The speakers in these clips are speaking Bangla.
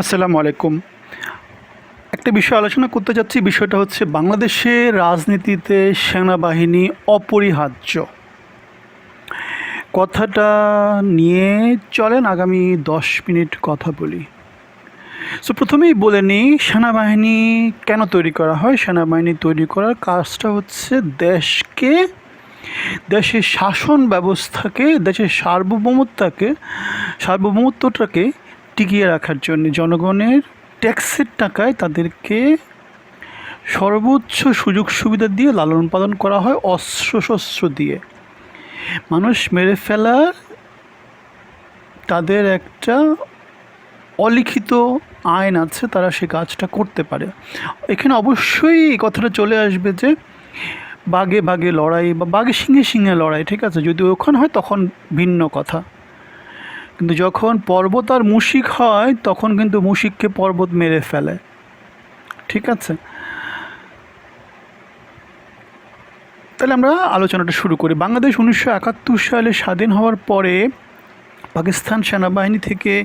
আসসালামু আলাইকুম। একটা বিষয় আলোচনা করতে যাচ্ছি, বিষয়টা হচ্ছে বাংলাদেশে রাজনীতিতে সেনাবাহিনী অপরিহার্য। কথাটা নিয়ে চলেন আগামী দশ মিনিট কথা বলি। সো প্রথমেই বলে নিই, সেনাবাহিনী কেন তৈরি করা হয়? সেনাবাহিনী তৈরি করার কাজটা হচ্ছে দেশকে, দেশের শাসন ব্যবস্থাকে, দেশের সার্বভৌমত্বকে, সার্বভৌমত্বটাকে টিকিয়ে রাখার জন্য জনগণের ট্যাক্সের টাকায় তাদেরকে সর্বোচ্চ সুযোগ সুবিধা দিয়ে লালন পালন করা হয় অস্ত্র শস্ত্র দিয়ে। মানুষ মেরে ফেলার তাদের একটা অলিখিত আইন আছে, তারা সে কাজটা করতে পারে। এখানে অবশ্যই এই কথাটা চলে আসবে যে বাঘে বাঘে লড়াই বা বাঘে সিংহে সিংহে লড়াই, ঠিক আছে? যদি ওখানে হয় তখন ভিন্ন কথা। কিন্তু যখন পর্বত আর মুশিক হয়, তখন কিন্তু মুশিককে পর্বত মেরে ফেলে। ঠিক আছে? তাহলে আমরা আলোচনাটা শুরু করি। বাংলাদেশ উনিশশো একাত্তর সালে স্বাধীন হওয়ার পরে পাকিস্তান সেনাবাহিনী থেকে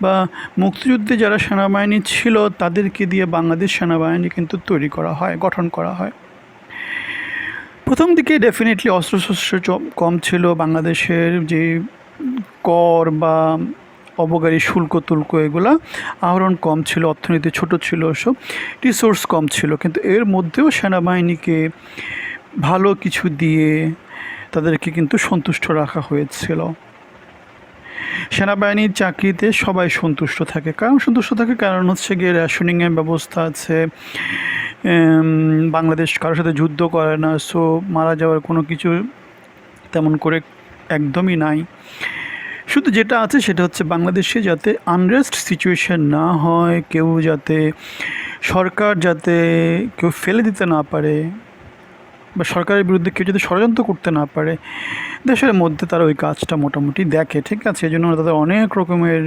বা মুক্তিযুদ্ধে যারা সেনাবাহিনী ছিল, তাদেরকে দিয়ে বাংলাদেশ সেনাবাহিনী কিন্তু তৈরি করা হয়, গঠন করা হয়। প্রথম দিকে ডেফিনেটলি অস্ত্রশস্ত্র কম ছিল। বাংলাদেশের যে কর বা অবকারী শুল্ক, তুল্ক এগুলা আহরণ কম ছিল, অর্থনীতি ছোট ছিল সব রিসোর্স কম ছিল। কিন্তু এর মধ্যেও সেনাবাহিনীকে ভালো কিছু দিয়ে তাদেরকে কিন্তু সন্তুষ্ট রাখা হয়েছিল। সেনাবাহিনীর চাকরিতে সবাই সন্তুষ্ট থাকে। কারণ সন্তুষ্ট থাকে কারণ হচ্ছে গিয়ে রেশনিংয়ের ব্যবস্থা আছে বাংলাদেশ কারোর সাথে যুদ্ধ করে না সো মারা যাওয়ার কোনো কিছু তেমন করে একদমই নাই। শুধু যেটা আছে সেটা হচ্ছে বাংলাদেশে যাতে আনরেস্ট সিচুয়েশন না হয়, কেউ যাতে সরকার যাতে কেউ ফেলে দিতে না পারে বা সরকারের বিরুদ্ধে কেউ যদি ষড়যন্ত্র করতে না পারে, দেশের মধ্যে তারা ওই কাজটা মোটামুটি দেখে, ঠিক আছে? এই জন্য তাদের অনেক রকমের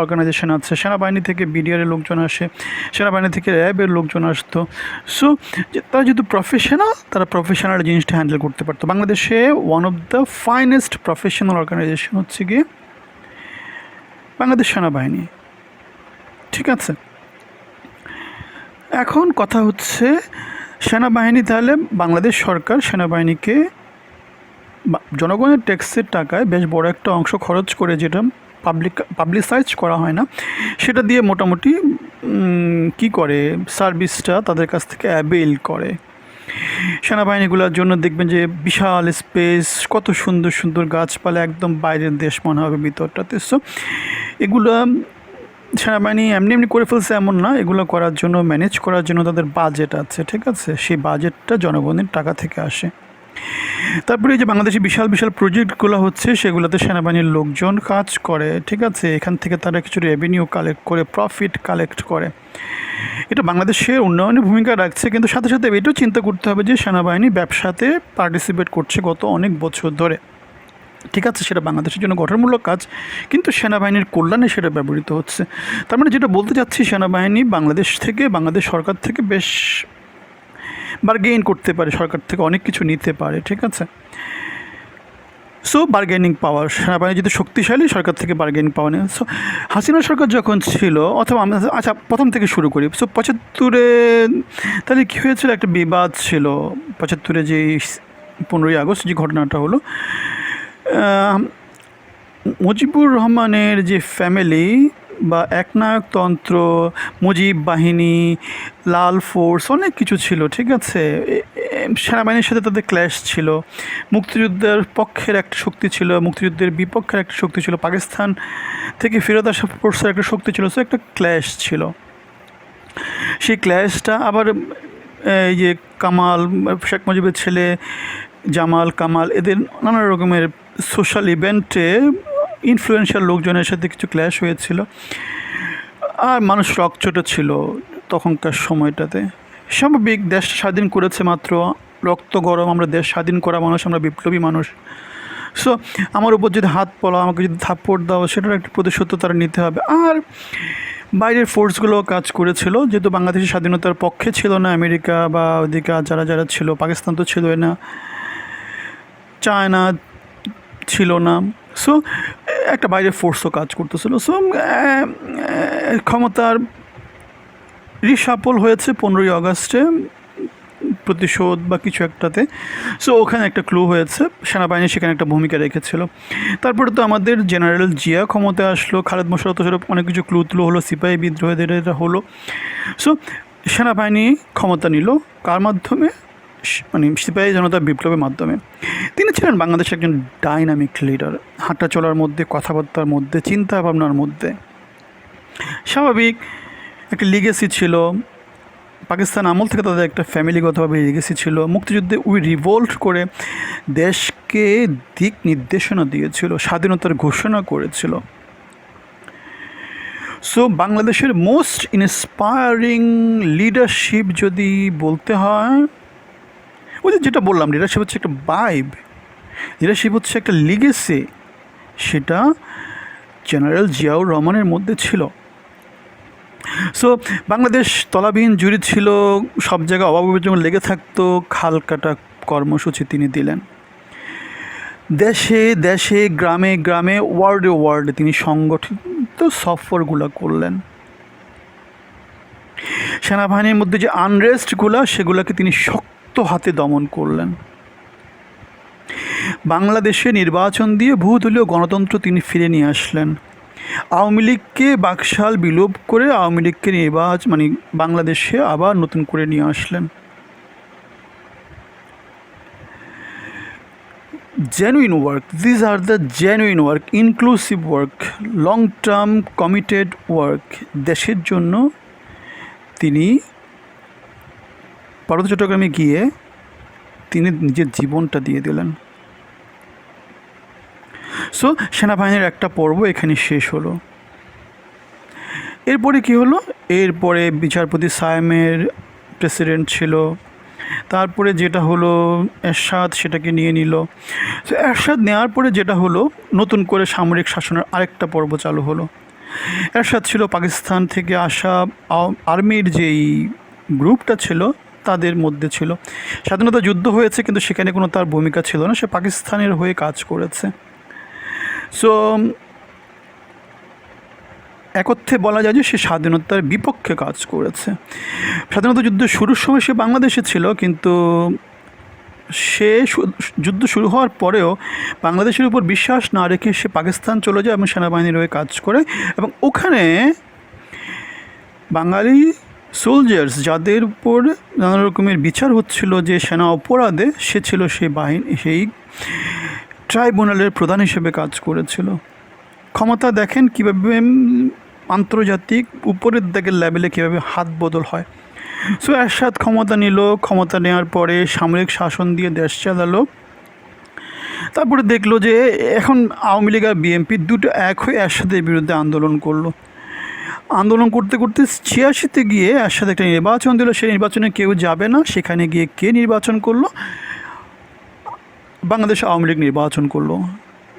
অর্গানাইজেশন আছে, সেনাবাহিনী থেকে বিডিআরের লোকজন আসে, সেনাবাহিনী থেকে র্যাবের লোকজন আসতো। সো তারা যেহেতু প্রফেশনাল তারা প্রফেশনাল জিনিসটা হ্যান্ডেল করতে পারতো। বাংলাদেশে one of the finest professional organization হচ্ছে গিয়ে বাংলাদেশ সেনাবাহিনী। ঠিক আছে? এখন কথা হচ্ছে সেনাবাহিনী, তাহলে বাংলাদেশ সরকার সেনাবাহিনীকে জনগণের ট্যাক্সের টাকায় বেশ বড় একটা অংশ খরচ করে যেটা পাবলিক পাবলিসাইজ করা হয় না। সেটা দিয়ে মোটামুটি কি করে? সার্ভিসটা তাদের কাছ থেকে অ্যাভেল করে। সেনাবাহিনীগুলোর জন্য দেখবেন যে বিশাল স্পেস কত সুন্দর সুন্দর গাছপালা একদম বাইরের দেশ মনে হবে ভিতরটাতে। সো এগুলো সেনাবাহিনী এমনি এমনি করে ফেলছে এমন না। এগুলো করার জন্য ম্যানেজ করার জন্য তাদের বাজেট আছে, ঠিক আছে? সেই বাজেটটা জনগণের টাকা থেকে আসে। তারপরে যে বাংলাদেশে বিশাল বিশাল প্রজেক্টগুলো হচ্ছে, সেগুলোতে সেনাবাহিনীর লোকজন কাজ করে, ঠিক আছে? এখান থেকে তারা কিছু রেভিনিউ কালেক্ট করে প্রফিট কালেক্ট করে। এটা বাংলাদেশের উন্নয়নে ভূমিকা রাখছে, কিন্তু সাথে সাথে এটাও চিন্তা করতে হবে যে সেনাবাহিনী ব্যবসাতে পার্টিসিপেট করছে গত অনেক বছর ধরে। ঠিক আছে, সেটা বাংলাদেশের জন্য গঠনমূলক কাজ, কিন্তু সেনাবাহিনীর কল্যাণে সেটা ব্যবহৃত হচ্ছে। তার মানে যেটা বলতে চাচ্ছি, সেনাবাহিনী বাংলাদেশ থেকে, বাংলাদেশ সরকার থেকে বেশ বার্গেইন করতে পারে, সরকার থেকে অনেক কিছু নিতে পারে, ঠিক আছে? সো বার্গেনিং পাওয়ার সেনাবাহিনী যদি শক্তিশালী, সরকার থেকে বার্গেনিং পাওয়া নেই সো হাসিনা সরকার যখন ছিল, অথবা আমরা আচ্ছা প্রথম থেকে শুরু করি। সো পঁচাত্তরে, তাহলে কী হয়েছিল? একটা বিবাদ ছিল। পঁচাত্তরে যে পনেরোই আগস্ট যে ঘটনাটা হলো মুজিবুর রহমানের যে ফ্যামিলি বা একনায়কতন্ত্র, মুজিব বাহিনী, লাল ফোর্স, অনেক কিছু ছিল, ঠিক আছে? সেনাবাহিনীর সাথে তাদের ক্ল্যাশ ছিল। মুক্তিযুদ্ধের পক্ষের একটা শক্তি ছিল, মুক্তিযুদ্ধের বিপক্ষের একটা শক্তি ছিল। পাকিস্তান থেকে ফেরত আসা ফোর্সের একটা শক্তি ছিল, সো একটা ক্ল্যাশ ছিল। সেই ক্ল্যাশটা আবার এই যে কামাল, শেখ মুজিবের ছেলে জামাল, কামাল, এদের নানা রকমের সোশ্যাল ইভেন্টে ইনফ্লুয়েন্সিয়াল লোকজনের সাথে কিছু ক্ল্যাশ হয়েছিল। আর মানুষ রকচটো ছিল তখনকার সময়টাতে। স্বাভাবিক, দেশ স্বাধীন করেছে মাত্র। রক্ত গরম, আমরা দেশ স্বাধীন করা মানুষ, আমরা বিপ্লবী মানুষ। সো আমার উপর যদি হাত পলা আমাকে যদি থাপ্পড় দাও, সেটার একটা প্রতিশোধ তারা নিতে হবে। আর বাইরের ফোর্সগুলো কাজ করেছিল, যেহেতু বাংলাদেশের স্বাধীনতার পক্ষে ছিল না আমেরিকা বা ওদিকে যারা যারা ছিল, পাকিস্তান তো ছিল না, চায়না ছিল না। সো একটা বাইরের ফোর্সও কাজ করতেছিল। সো ক্ষমতার রিসাপল হয়েছে পনেরোই আগস্টে, প্রতিশোধ বা কিছু একটাতে। সো ওখানে একটা ক্লু হয়েছে, সেনাবাহিনী সেখানে একটা ভূমিকা রেখেছিল। তারপরে তো আমাদের জেনারেল জিয়া ক্ষমতায় আসলো, খালেদ মোশারফ তোশারফ অনেক কিছু ক্লু তুলো হলো, সিপাহী বিদ্রোহীদের এটা হলো। সো সেনাবাহিনী ক্ষমতা নিল, কার মাধ্যমে? মানে সিপাহী জনতা বিপ্লবের মাধ্যমে। তিনি ছিলেন বাংলাদেশের একজন ডাইনামিক লিডার হাঁটা চলার মধ্যে, কথাবার্তার মধ্যে চিন্তা ভাবনার মধ্যে। স্বাভাবিক, একটা লিগেসি ছিল। পাকিস্তান আমল থেকে তাদের একটা ফ্যামিলিগতভাবে লিগেসি ছিল। মুক্তিযুদ্ধে উই রিভোল্ট করে দেশকে দিক নির্দেশনা দিয়েছিল, স্বাধীনতার ঘোষণা করেছিল। সো বাংলাদেশের মোস্ট ইন্সপায়ারিং লিডারশিপ যদি বলতে হয় ওই যেটা বললাম লিডারশিপ হচ্ছে একটা বাইব লিডারশিপ হচ্ছে একটা লিগেসি সেটা জেনারেল জিয়াউর রহমানের মধ্যে ছিল। সো বাংলাদেশ তলাবিহীন জুড়ি ছিল, সব জায়গায় অভাব অভিযোগ লেগে থাকতো, খাল কাটা কর্মসূচি তিনি দিলেন। দেশে দেশে, গ্রামে গ্রামে ওয়ার্ডে ওয়ার্ডে তিনি সংগঠিত সফরগুলো করলেন। সেনাবাহিনীর মধ্যে যে আনরেস্টগুলো সেগুলোকে তিনি শক্ত হাতে দমন করলেন। বাংলাদেশে নির্বাচন দিয়ে বহুদলীয় গণতন্ত্র তিনি ফিরে নিয়ে আসলেন। আওয়ামী লীগকে বাকশাল বিলোপ করে আওয়ামী লীগকে নির্বাচন মানে বাংলাদেশে আবার নতুন করে নিয়ে আসলেন। Genuine work. These are the genuine work. Inclusive work. Long term committed work. দেশের জন্য তিনি পার্বত্য চট্টগ্রামে গিয়ে তিনি নিজের জীবনটা দিয়ে দিলেন। সো সেনাবাহিনীর একটা পর্ব এখানে শেষ হলো। এরপরে কি হলো? এরপরে বিচারপতি সায়েমের প্রেসিডেন্ট ছিল। তারপরে যেটা হলো, এরশাদ সেটাকে নিয়ে নিল। তো এরশাদ নেওয়ার পরে যেটা হলো, নতুন করে সামরিক শাসনের আরেকটা পর্ব চালু হলো। এরশাদ ছিল পাকিস্তান থেকে আসা আর্মির যেই গ্রুপটা ছিল তাদের মধ্যে ছিল। স্বাধীনতা যুদ্ধ হয়েছে, কিন্তু সেখানে কোনো তার ভূমিকা ছিল না। সে পাকিস্তানের হয়ে কাজ করেছে। সো একত্রে বলা যায় যে সে স্বাধীনতার বিপক্ষে কাজ করেছে। স্বাধীনতা যুদ্ধ শুরুর সময় সে বাংলাদেশে ছিল, কিন্তু সে যুদ্ধ শুরু হওয়ার পরেও বাংলাদেশের উপর বিশ্বাস না রেখে সে পাকিস্তান চলে যায় এবং সেনাবাহিনীর হয়ে কাজ করে এবং ওখানে বাঙালি সোলজার্স যাদের উপর নানা রকমের বিচার হচ্ছিল যে সেনা অপরাধে, সে ছিল সেই বাহিনী, সেই ট্রাইব্যুনালের প্রধান হিসেবে কাজ করেছিল। ক্ষমতা দেখেন কীভাবে আন্তর্জাতিক উপরের দিকের লেভেলে কীভাবে হাত বদল হয়। সো এরশাদ ক্ষমতা নিল, ক্ষমতা নেওয়ার পরে সামরিক শাসন দিয়ে দেশ চালালো। তারপরে দেখল যে এখন আওয়ামী লীগ আর বিএনপি দুটো এক হয়ে এরশাদের বিরুদ্ধে আন্দোলন করল। আন্দোলন করতে করতে ছিয়াশিতে গিয়ে এরশাদ একটা নির্বাচন দিল। সেই নির্বাচনে কেউ যাবে না। সেখানে গিয়ে কে নির্বাচন করল? বাংলাদেশ আওয়ামী লীগ নির্বাচন করল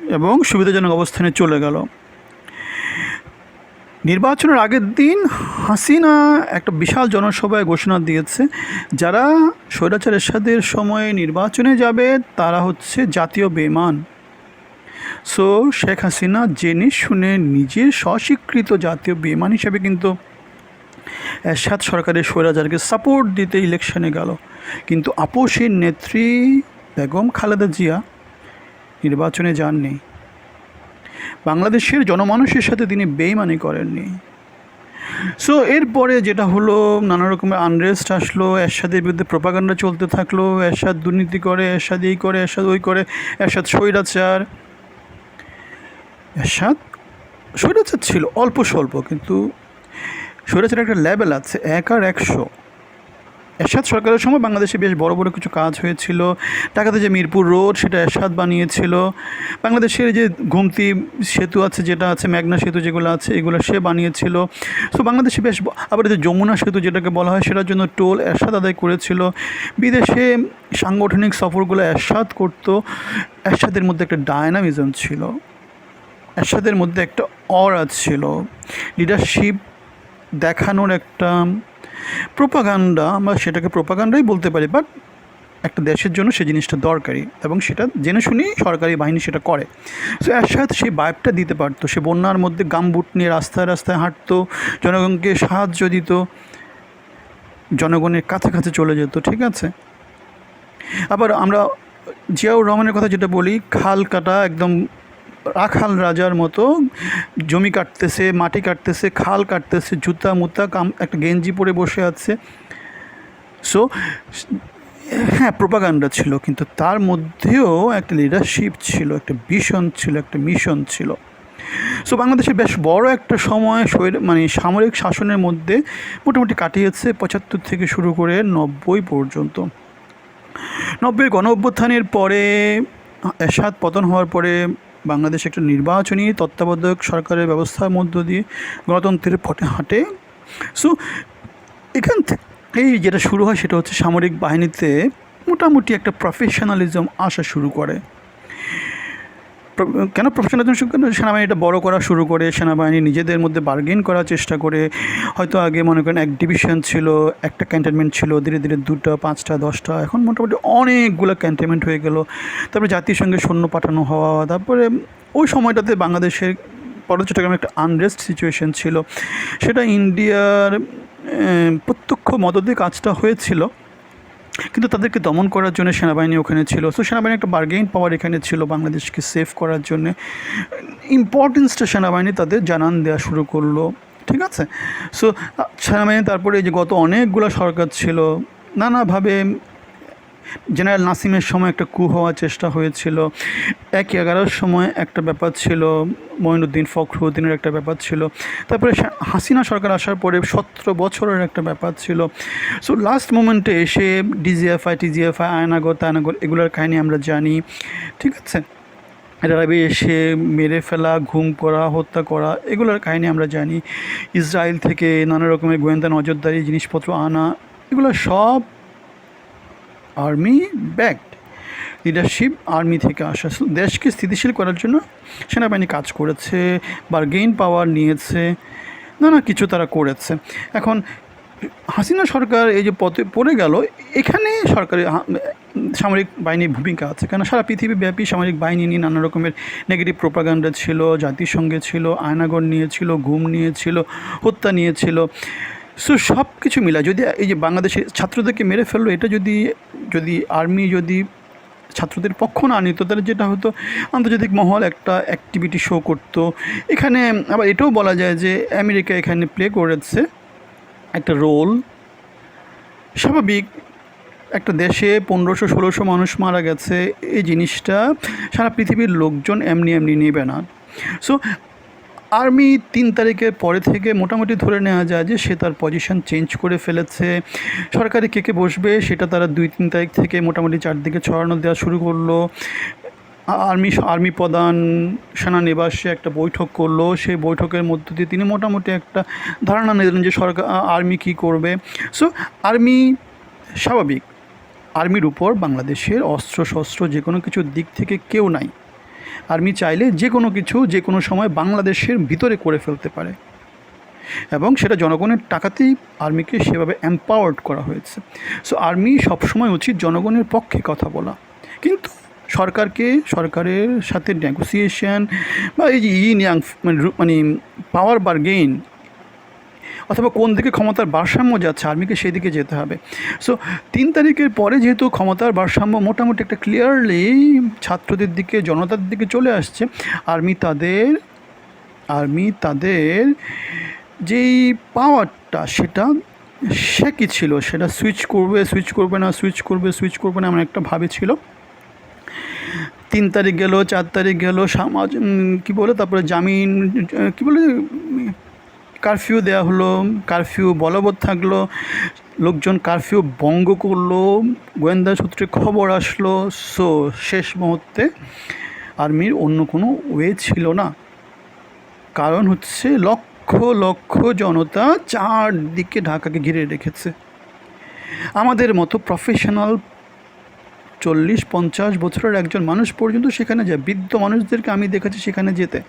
এবং সুবিধাজনক অবস্থানে চলে গেল। নির্বাচনের আগের দিন হাসিনা একটা বিশাল জনসভায় ঘোষণা দিয়েছে, যারা স্বৈরাচার এরশাদের সময়ে নির্বাচনে যাবে, তারা হচ্ছে জাতীয় বেমান সো শেখ হাসিনা জেনে শুনে নিজের স্বস্বীকৃত জাতীয় বেমান হিসেবে কিন্তু এরশাদ সরকারের স্বৈরাচারকে সাপোর্ট দিতে ইলেকশনে গেল। কিন্তু আপোষের নেত্রী বেগম খালেদা জিয়া নির্বাচনে যাননি। বাংলাদেশের জনমানুষের সাথে তিনি বেইমানি করেননি। সো এরপরে যেটা হলো, নানা রকমের আনরেস্ট আসলো, এরশাদের বিরুদ্ধে প্রপাগান্ডা চলতে থাকল, এরশাদ দুর্নীতি করে, এরশাদ এই করে, এরশাদ ওই করে, এরশাদ স্বৈরাচার। এরশাদ? স্বৈরাচার ছিল, অল্প স্বল্প, কিন্তু স্বৈরাচার একটা লেভেল আছে, এক আর একশো। এরশাদ সরকারের সময় বাংলাদেশে বেশ বড় বড় কিছু কাজ হয়েছিল। ঢাকাতে যে মিরপুর রোড, সেটা এরশাদ বানিয়েছিল। বাংলাদেশের যে ঘুমতি সেতু আছে, যেটা আছে মেঘনা সেতু যেগুলো আছে, এগুলো সে বানিয়েছিল। সো, বাংলাদেশে বেশ আবার যে যমুনা সেতু যেটাকে বলা হয়, সেটার জন্য টোল এরশাদ আদায় করেছিল। বিদেশে সাংগঠনিক সফরগুলো এরশাদ করতো। এরশাদের মধ্যে একটা ডায়নামিজম ছিল। এরশাদের মধ্যে একটা অরা ছিল। লিডারশিপ দেখানোর একটা প্রোপাগান্ডা আমরা সেটাকে প্রোপাগান্ডাই বলতে পারি বাট একটা দেশের জন্য সেই জিনিসটা দরকারি এবং সেটা জেনে শুনেই সরকারি বাহিনী সেটা করে। সো এর সাথে সেই বাইবটা দিতে পারতো। সে বন্যার মধ্যে গামবুট নিয়ে রাস্তায় রাস্তায় হাঁটতো, জনগণকে সাহায্য দিত, জনগণের কাছে কাছে চলে যেত, ঠিক আছে? আবার আমরা জিয়াউর রহমানের কথা যেটা বলি, খাল কাটা একদম রাখাল রাজার মতো জমি কাটতেছে, মাটি কাটতেছে, খাল কাটতেছে, জুতা, মুতা, কাম, একটা গেঞ্জি পরে বসে আছে। সো হ্যাঁ প্রোপাগান্ডা ছিল, কিন্তু তার মধ্যেও একটা লিডারশিপ ছিল, একটা ভিশন ছিল, একটা মিশন ছিল। সো বাংলাদেশে বেশ বড় একটা সময় মানে সামরিক শাসনের মধ্যে মোটামুটি কাটিয়েছে পঁচাত্তর থেকে শুরু করে নব্বই পর্যন্ত। নব্বই গণ অভ্যুত্থানের পরে, এরশাদ পতন হওয়ার পরে বাংলাদেশ একটা নির্বাচনী তত্ত্বাবধায়ক সরকারের ব্যবস্থার মধ্য দিয়ে গণতন্ত্রের পথে হাঁটে। সো এখান এই যেটা শুরু হয় সেটা হচ্ছে সামরিক বাহিনীতে মোটামুটি একটা প্রফেশনালিজম আসা শুরু করে। কেন প্রফেশনালিজম শুরু করে? সেনাবাহিনীটা বড় করা শুরু করে, সেনাবাহিনী নিজেদের মধ্যে বার্গেন করার চেষ্টা করে। হয়তো আগে মনে করেন এক ডিভিশন ছিল, একটা ক্যান্টনমেন্ট ছিল, ধীরে ধীরে দুটো, পাঁচটা, দশটা, এখন মোটামুটি অনেকগুলো ক্যান্টনমেন্ট হয়ে গেল। তারপরে জাতিসংঘে সৈন্য পাঠানো হওয়া, তারপরে ওই সময়টাতে বাংলাদেশের পরে চট্টগ্রামে একটা আনরেস্ট সিচুয়েশন ছিল। সেটা ইন্ডিয়ার প্রত্যক্ষ মদতে কাজটা হয়েছিল। কিন্তু তাদেরকে দমন করার জন্য সেনাবাহিনী ওখানে ছিল। সো সেনাবাহিনী একটা বার্গেন পাওয়ার এখানে ছিল বাংলাদেশকে সেভ করার জন্য। ইম্পর্টেন্সটা সেনাবাহিনী তাদের জানান দেওয়া শুরু করল। ঠিক আছে? সো সেনাবাহিনী তারপরে যে গত অনেকগুলো সরকার ছিল, নানাভাবে জেনারেল নাসিমের সময় একটা কু হওয়ার চেষ্টা হয়েছিল। এক এগারোর সময় একটা ব্যাপার ছিল, মঈনুদ্দিন ফখরুদ্দিনের একটা ব্যাপার ছিল। তারপরে হাসিনা সরকার আসার পরে সতেরো বছরের একটা ব্যাপার ছিল। সো লাস্ট মোমেন্টে এসে ডিজিএফআই টিজিএফআই আয়নাগর, তায়নাগর এগুলোর কাহিনী আমরা জানি। ঠিক আছে? র্যাবে এসে মেরে ফেলা, ঘুম করা, হত্যা করা, এগুলোর কাহিনী আমরা জানি। ইসরায়েল থেকে নানা রকমের গোয়েন্দা নজরদারি, জিনিসপত্র আনা, এগুলো সব আর্মি ব্যাকড লিডারশিপ আর্মি থেকে আসা দেশকে স্থিতিশীল করার জন্য সেনাবাহিনী কাজ করেছে, বার্গেইন পাওয়ার নিয়েছে, নানা কিছু তারা করেছে। এখন হাসিনা সরকার এই যে পথে পড়ে গেল, এখানে সরকারি সামরিক বাহিনীর ভূমিকা আছে। কেন সারা পৃথিবীব্যাপী সামরিক বাহিনী নিয়ে নানা রকমের নেগেটিভ প্রোপাগান্ডা ছিল, জাতিসংঘে ছিল, আয়নাগর নিয়েছিল ঘুম নিয়েছিল, হত্যা নিয়েছিল। সো সব কিছু মিলা, যদি এই যে বাংলাদেশের ছাত্রদেরকে মেরে ফেলল, এটা যদি যদি আর্মি যদি ছাত্রদের পক্ষ না নিত, তাহলে যেটা হতো, আন্তর্জাতিক মহল একটা অ্যাক্টিভিটি শো করতো। এখানে আবার এটাও বলা যায় যে, আমেরিকা এখানে প্লে করেছে একটা রোল স্বাভাবিক, একটা দেশে পনেরোশো, ষোলোশো মানুষ মারা গেছে। এই জিনিসটা সারা পৃথিবীর লোকজন এমনি এমনি নেবে না। সো আর্মি তিন তারিখের পরে থেকে মোটামুটি ধরে নেওয়া যায় যে সে তার পজিশন চেঞ্জ করে ফেলেছে। সরকারি কে কে বসবে সেটা তারা দুই তিন তারিখ থেকে মোটামুটি চারদিকে ছড়ানো দেওয়া শুরু করল। আর্মি আর্মি প্রধান সেনানিবাসে একটা বৈঠক করল। সেই বৈঠকের মধ্য দিয়ে তিনি মোটামুটি একটা ধারণা নিলেন যে সরকার আর্মি কী করবে। সো, আর্মি স্বাভাবিক। আর্মির উপর বাংলাদেশের অস্ত্র শস্ত্র যে কোনো কিছুর দিক থেকে কেউ নাই। আর্মি চাইলে যে কোনো কিছু, যে কোনো সময় বাংলাদেশের ভিতরে করে ফেলতে পারে। এবং সেটা জনগণের টাকাতেই আর্মিকে সেভাবে এম্পাওয়ার্ড করা হয়েছে। সো আর্মি সবসময় উচিত জনগণের পক্ষে কথা বলা। কিন্তু সরকারকে, সরকারের সাথে নেগোসিয়েশন বা এই যে ইয়াং মানে মানে পাওয়ার বার্গেইন অথবা কোন দিকে ক্ষমতার ভারসাম্য যাচ্ছে, আর্মিকে সেই দিকে যেতে হবে। সো তিন তারিখের পরে যেহেতু ক্ষমতার ভারসাম্য মোটামুটি একটা ক্লিয়ারলি ছাত্রদের দিকে, জনতার দিকে চলে আসছে, আর্মি তাদের আর্মি তাদের যেই পাওয়ারটা সেটা সে কী ছিল? সেটা সুইচ করবে সুইচ করবে না সুইচ করবে সুইচ করবে না, এমন একটা ভাবে ছিল। তিন তারিখ গেল, চার তারিখ গেল, সমাজ কী বলে? তারপরে জামিন, কী বলে? কারফিউ দেওয়া হলো, কারফিউ বলবৎ থাকল, লোকজন কারফিউ ভঙ্গ করল, গোয়েন্দা সূত্রে খবর আসলো। সো শেষ মুহূর্তে আর্মির অন্য কোনো ওয়ে ছিল না। কারণ হচ্ছে লক্ষ লক্ষ জনতা চারদিকে ঢাকাকে ঘিরে রেখেছে। আমাদের মতো প্রফেশনাল চল্লিশ, পঞ্চাশ বছরের একজন মানুষ পর্যন্ত সেখানে যায়। বৃদ্ধ মানুষদেরকে আমি দেখেছি সেখানে যেতে।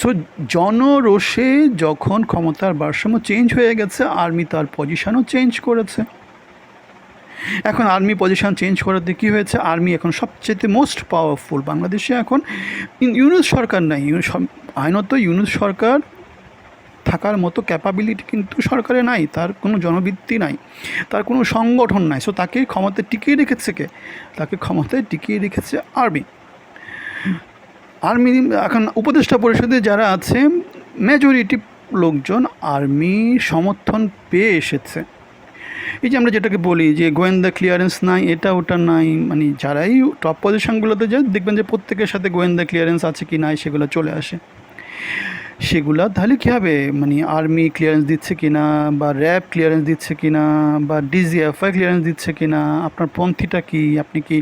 সো জনরোষে যখন ক্ষমতার ভারসাম্য চেঞ্জ হয়ে গেছে আর্মি তার পজিশনও চেঞ্জ করেছে। এখন আর্মি পজিশন চেঞ্জ করাতে কী হয়েছে? আর্মি এখন সবচেয়ে মোস্ট পাওয়ারফুল বাংলাদেশে এখন ইউনুস সরকার নাই। আইনত ইউনুস সরকার থাকার মতো ক্যাপাবিলিটি কিন্তু সরকারে নাই। তার কোনো জনবৃত্তি নাই। তার কোনো সংগঠন নাই। সো তাকে ক্ষমতায় টিকিয়ে রেখেছে কে? তাকে ক্ষমতায় টিকিয়ে রেখেছে আর্মি আর্মি, এখন উপদেষ্টা পরিষদে যারা আছে মেজরিটি লোকজন আর্মি সমর্থন পেয়ে এসেছে। এই যে আমরা যেটাকে বলি যে গোয়েন্দা ক্লিয়ারেন্স নাই, এটা ওটা নাই মানে যারাই টপ পজিশনগুলোতে যায় দেখবেন যে প্রত্যেকের সাথে গোয়েন্দা ক্লিয়ারেন্স আছে কি নাই, সেগুলো চলে আসে। সেগুলা তাহলে কী হবে? মানে আর্মি ক্লিয়ারেন্স দিচ্ছে কি না, বা র্যাব ক্লিয়ারেন্স দিচ্ছে কি না, বা ডিজিএফআই ক্লিয়ারেন্স দিচ্ছে কি না, আপনার পন্থীটা কি, আপনি কি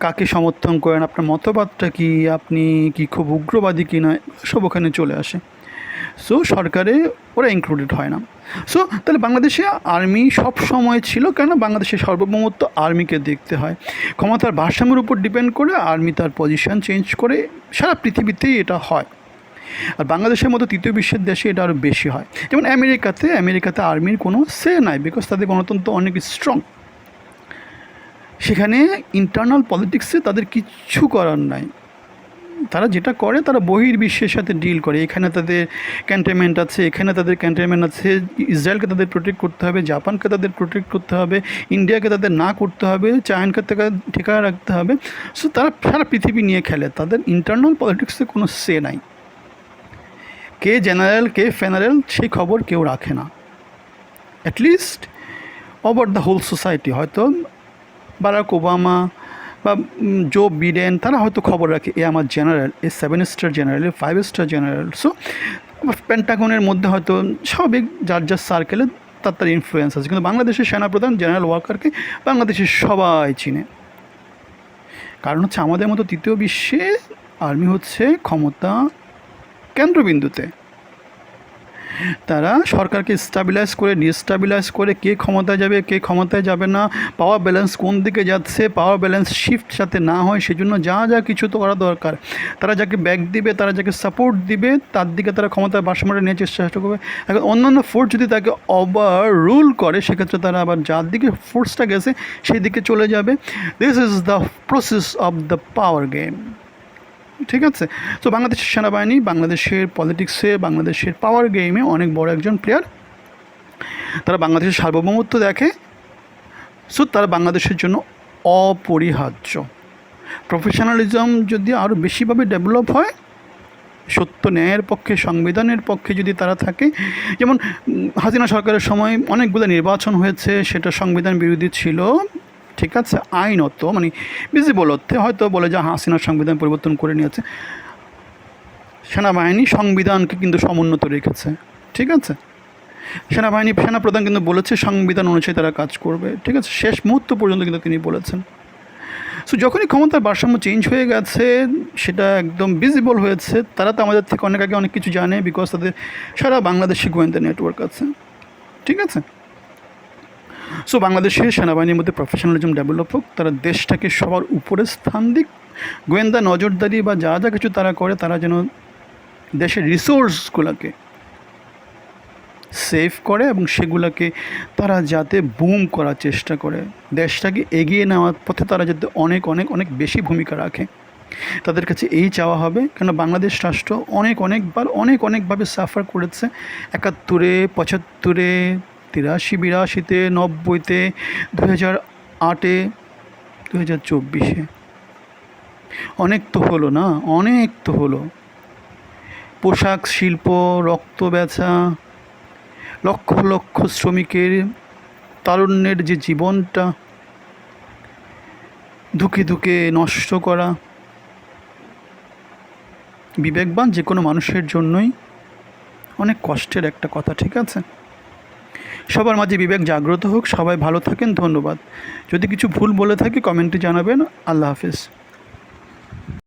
কাকে সমর্থন করেন? আপনার মতবাদটা কি? আপনি কি খুব উগ্রবাদী কি না? সব ওখানে চলে আসে। সো সরকারে ওরা ইনক্লুডেড হয় না। সো তাহলে বাংলাদেশে আর্মি সব সময় ছিল কেন? বাংলাদেশের সার্বভৌমত্ব আর্মিকে দেখতে হয়। ক্ষমতার ভারসাম্যের উপর ডিপেন্ড করে আর্মি তার পজিশন চেঞ্জ করে সারা পৃথিবীতেই এটা হয়। আর বাংলাদেশের মতো তৃতীয় বিশ্বের দেশে এটা আরও বেশি হয়। যেমন আমেরিকাতে আমেরিকাতে আর্মির কোনো সে নাই বিকজ তাদের গণতন্ত্র অনেক স্ট্রং সেখানে ইন্টারনাল পলিটিক্সে তাদের কিচ্ছু করার নাই। তারা যেটা করে, তারা বহির্বিশ্বের সাথে ডিল করে। এখানে তাদের ক্যান্টনমেন্ট আছে, এখানে তাদের ক্যান্টনমেন্ট আছে। ইসরায়েলকে তাদের প্রোটেক্ট করতে হবে, জাপানকে তাদের প্রোটেক্ট করতে হবে, ইন্ডিয়াকে তাদের না করতে হবে, চায়নাকে ঠিকানা রাখতে হবে। সো তারা সারা পৃথিবী নিয়ে খেলে। তাদের ইন্টারনাল পলিটিক্সে কোনো সে নাই। কে জেনারেল কে ফেনারেল সেই খবর কেউ রাখে না। At least over the whole society হয়তো বারাক ওবামা বা জো বিডেন, তারা হয়তো খবর রাখে, এ আমার general, a seven star general a five star general so পেন্টাগনের মধ্যে হয়তো স্বাভাবিক যার যার সার্কেলে তার তার ইনফ্লুয়েন্স আছে, কিন্তু বাংলাদেশের সেনাপ্রধান জেনারেল ওয়াকারকে বাংলাদেশের সবাই চিনে। কারণ হচ্ছে আমাদের মতো তৃতীয় বিশ্বে আর্মি হচ্ছে ক্ষমতা কেন্দ্রবিন্দুতে। তারা সরকারকে স্টাবিলাইজ করে ডিস্টাবিলাইজ করে কে ক্ষমতায় যাবে, কে ক্ষমতায় যাবে না পাওয়ার ব্যালেন্স কোন দিকে যাচ্ছে পাওয়ার ব্যালেন্স শিফট যাতে না হয়, সেজন্য যা যা কিছু তো করা দরকার। তারা যাকে ব্যাক দিবে, তারা যাকে সাপোর্ট দিবে, তার দিকে তারা ক্ষমতার ভারসাম্যটা নিয়ে চেষ্টা করবে। এখন অন্যান্য ফোর্স যদি তাকে ওভার রুল করে, সেক্ষেত্রে তারা আবার যার দিকে ফোর্সটা গেছে, সেই দিকে চলে যাবে। This is the process of the power game ঠিক আছে? তো বাংলাদেশের সেনাবাহিনী, বাংলাদেশের পলিটিক্সে বাংলাদেশের পাওয়ার গেমে অনেক বড় একজন প্লেয়ার তারা বাংলাদেশের সার্বভৌমত্ব দেখে। সো তারা বাংলাদেশের জন্য অপরিহার্য। প্রফেশনালিজম যদি আরও বেশিভাবে ডেভেলপ হয়, সত্য ন্যায়ের পক্ষে, সংবিধানের পক্ষে যদি তারা থাকে, যেমন হাসিনা সরকারের সময় অনেকগুলো নির্বাচন হয়েছে, সেটা সংবিধান বিরোধী ছিল। ঠিক আছে? আইনত মানে ভিজিবল অর্থে হয়তো বলে যে হাসিনা সংবিধান পরিবর্তন করে নিয়েছে। সেনাবাহিনী সংবিধানকে কিন্তু সমুন্নত রেখেছে, ঠিক আছে? সেনাবাহিনী, সেনাপ্রধান কিন্তু বলেছে, সংবিধান অনুযায়ী তারা কাজ করবে, ঠিক আছে? শেষ মুহূর্ত পর্যন্ত কিন্তু তিনি বলেছেন। সো যখনই ক্ষমতার ভারসাম্য চেঞ্জ হয়ে গেছে, সেটা একদম ভিজিবল হয়েছে। তারা তো আমাদের থেকে অনেক আগে অনেক কিছু জানে বিকজ তাদের সারা বাংলাদেশি গোয়েন্দা নেটওয়ার্ক আছে, ঠিক আছে? সো বাংলাদেশের সেনাবাহিনীর মধ্যে প্রফেশনালিজম ডেভেলপ হোক, তারা দেশটাকে সবার উপরে স্থান দিক। গোয়েন্দা নজরদারি বা যা যা কিছু তারা করে, তারা যেন দেশের রিসোর্সগুলোকে সেভ করে এবং সেগুলোকে তারা যাতে বুম করার চেষ্টা করে। দেশটাকে এগিয়ে নেওয়ার পথে তারা যাতে অনেক অনেক অনেক বেশি ভূমিকা রাখে। তাদের কাছে এই চাওয়া হবে কেন বাংলাদেশ রাষ্ট্র অনেক, অনেকবার, অনেক, অনেকভাবে সাফার করেছে। একাত্তরে, পঁচাত্তরে তিরাশি বিরাশিতে নব্বইতে দু হাজার আটে দু হাজার চব্বিশে। অনেক তো হলো না? অনেক তো হলো। পোশাক, শিল্প, রক্ত বেচা লক্ষ লক্ষ শ্রমিকের তারুণ্যের যে জীবনটা, ধুকে ধুকে নষ্ট করা, বিবেকবান যে কোনো মানুষের জন্যই অনেক কষ্টের একটা কথা, ঠিক আছে? সবার মাঝে বিবেক জাগ্রত হোক, সবাই ভালো থাকেন, ধন্যবাদ। যদি কিছু ভুল বলে থাকি, কমেন্টে জানাবেন। আল্লাহ হাফিজ।